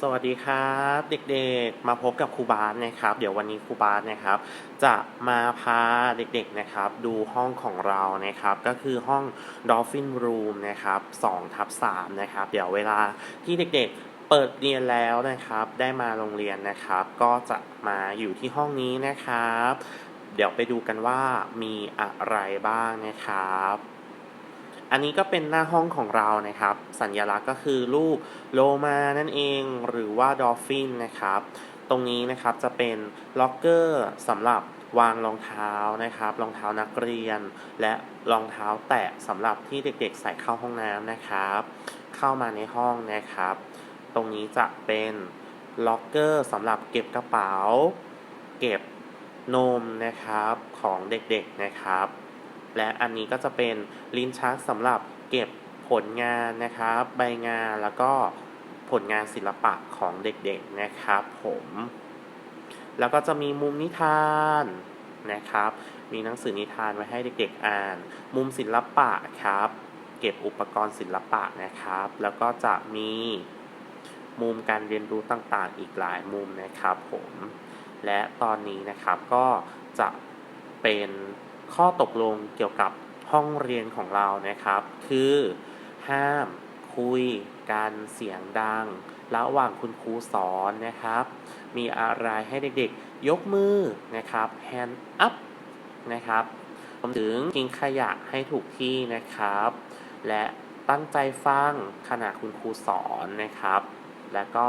สวัสดีครับเด็กๆมาพบกับครูบาสนะครับ เดี๋ยววันนี้ครูบาสนะครับ จะมาพาเด็กๆนะครับ ดูห้องของเรานะครับ ก็คือห้อง Dolphin Room นะครับ2ทับ3นะครับ เดี๋ยวเวลาที่เด็กๆเปิดเรียนแล้วนะครับ ได้มาโรงเรียนนะครับ ก็จะมาอยู่ที่ห้องนี้นะครับ เดี๋ยวไปดูกันว่ามีอะไรบ้างนะครับ อันนี้ก็เป็นหน้าห้องของเรานะครับ สัญลักษณ์ก็คือรูปโลมานั่นเองหรือว่าดอลฟินนะครับ ตรงนี้นะครับจะเป็นล็อกเกอร์สำหรับวางรองเท้านะครับ รองเท้านักเรียน และรองเท้าแตะสำหรับที่เด็กๆ ใส่เข้าห้องน้ำนะครับ เข้ามาในห้องนะครับ ตรงนี้จะเป็นล็อกเกอร์สำหรับเก็บกระเป๋า เก็บนมนะครับของเด็กๆนะครับ และอันนี้ก็จะเป็นลิ้นชักสำหรับเก็บผลงานนะครับ ใบงานแล้วก็ผลงานศิลปะของเด็กๆนะครับผม แล้วก็จะมีมุมนิทานนะครับ มีหนังสือนิทานไว้ให้เด็กๆอ่าน มุมศิลปะครับ เก็บอุปกรณ์ศิลปะนะครับ แล้วก็จะมีมุมการเรียนรู้ต่างๆ อีกหลายมุมนะครับผม และตอนนี้นะครับก็จะเป็น ข้อตกลงเกี่ยวกับห้องเรียนของเรานะครับ คือ ห้ามคุยกันเสียงดัง ระหว่างคุณครูสอนนะครับ มีอะไรให้เด็กๆ ยกมือนะครับ hand up นะครับรวมถึงทิ้งขยะให้ถูกที่นะครับ และตั้งใจฟังขณะคุณครูสอนนะครับ และก็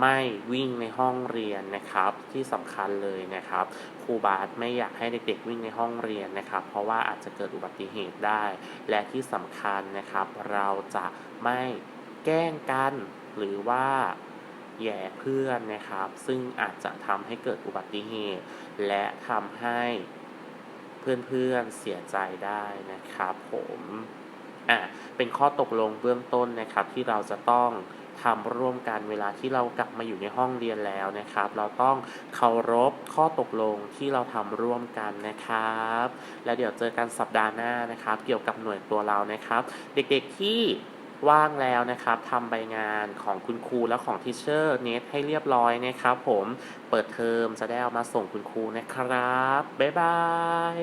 ไม่วิ่งในห้องเรียนนะครับ ที่สำคัญเลยนะครับครูบาสไม่อยากให้เด็กๆวิ่งในห้องเรียนนะครับ เพราะว่าอาจจะเกิดอุบัติเหตุได้ และที่สำคัญนะครับ เราจะไม่แกล้งกันหรือว่าแย่เพื่อนนะครับ ซึ่งอาจจะทำให้เกิดอุบัติเหตุ และทำให้เพื่อนๆเสียใจได้นะครับผม อะ เป็นข้อตกลงเบื้องต้นนะครับที่เราจะต้อง ทำร่วมกันเวลาที่เรากลับมาอยู่ในห้องเรียนแล้วนะครับ เราต้องเคารพข้อตกลงที่เราทำร่วมกันนะครับ แล้วเดี๋ยวเจอกันสัปดาห์หน้านะครับ เกี่ยวกับหน่วยตัวเรานะครับ เด็กๆที่ว่างแล้วนะครับทำใบงานของคุณครูและของทิเชอร์เนทให้เรียบร้อยนะครับ ผมเปิดเทอมจะได้เอามาส่งคุณครูนะครับ บ๊ายบาย